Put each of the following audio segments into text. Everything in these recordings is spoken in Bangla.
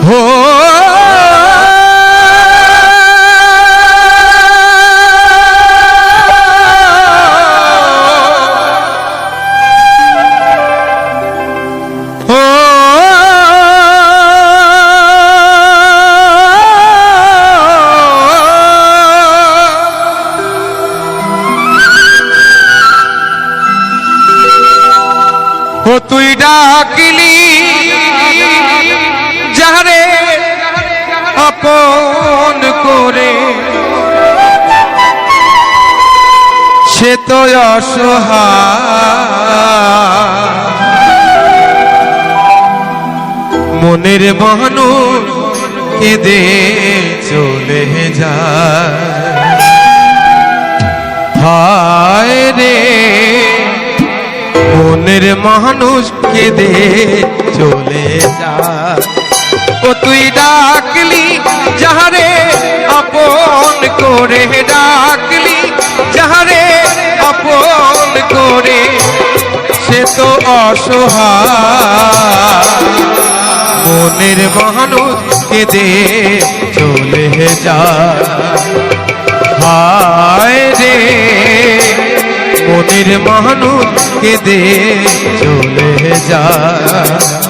হো তুই ডাকলি যারে আপন করে। সে তো মনের মানুষ কেঁদে চলে যায়। রে, মনের মানুষ কেঁদে চলে যায়। ও তুই ডাকলি, যাহারে আপন করে ডাকলি, যাহারে আপন করে, সে তো অসহায়। মনের মানুষ কেঁদে চলে যায়। হায় রে, মনের মানুষ কেঁদে চলে যায়।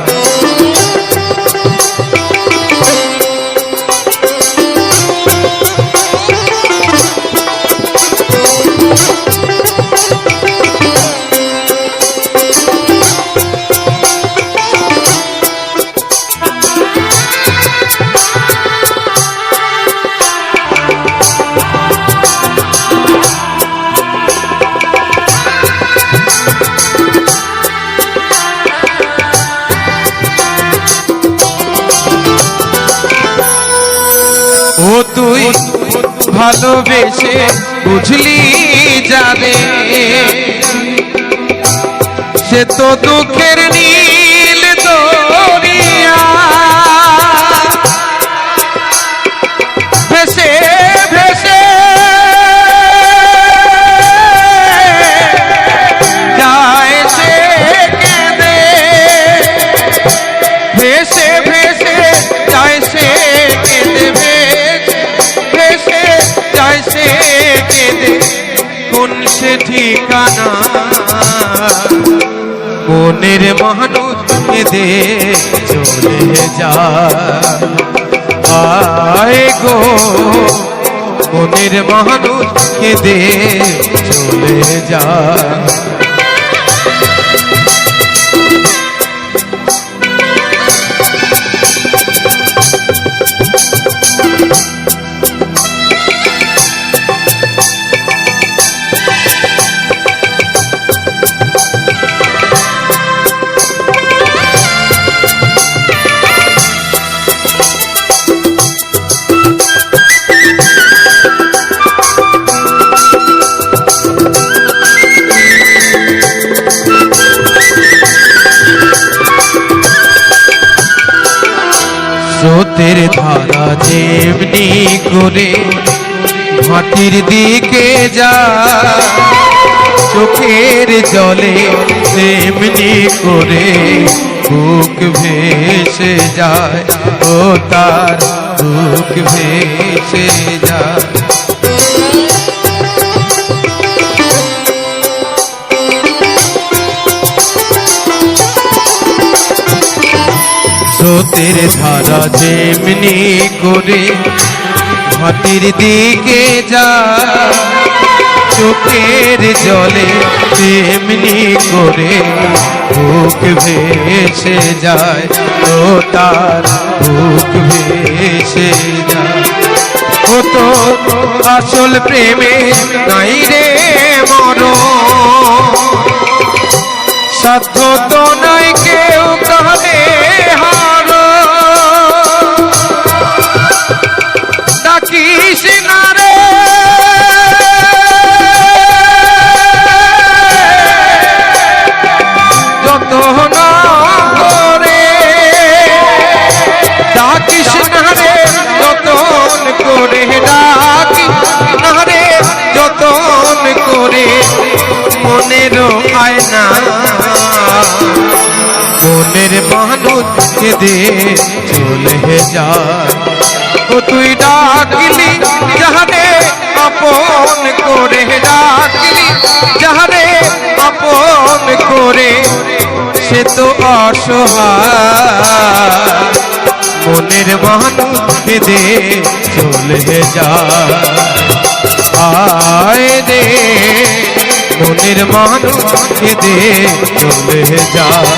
তুই ভালোবেসে বুঝলি যাবে। সে তো দুঃখের নীল কেঁদে কোন সে ঠিকানা। মনের মানুষ দে চলে যা আয় গো, মনের মানুষ দে চলে যায়। স্রোতের ধারা যেমনি করে মাটির দিকে যা, চোখের জলে তেমনি করে বুক ভেসে যায়, ও তার বুক ভেসে যায়। স্রোতের ধারা যেমনি করে মাটির দিকে যা, চোখের জলে তেমনি করে বুক ভেসে যায়, ও তার বুক ভেসে যায়। ও তো আসল প্রেমে নাই রে মরণ, সাধ্য তো নাই মানুষ কেঁদে চলে যায় ও তুই ডাকলি যাহারে আপন করে ডাকলি যাহারে আপন করে, সে তো অসহায়। মনের মানুষ কেঁদে চলে যায় আয় রে মনের মানুষ কেঁদে চলে যায়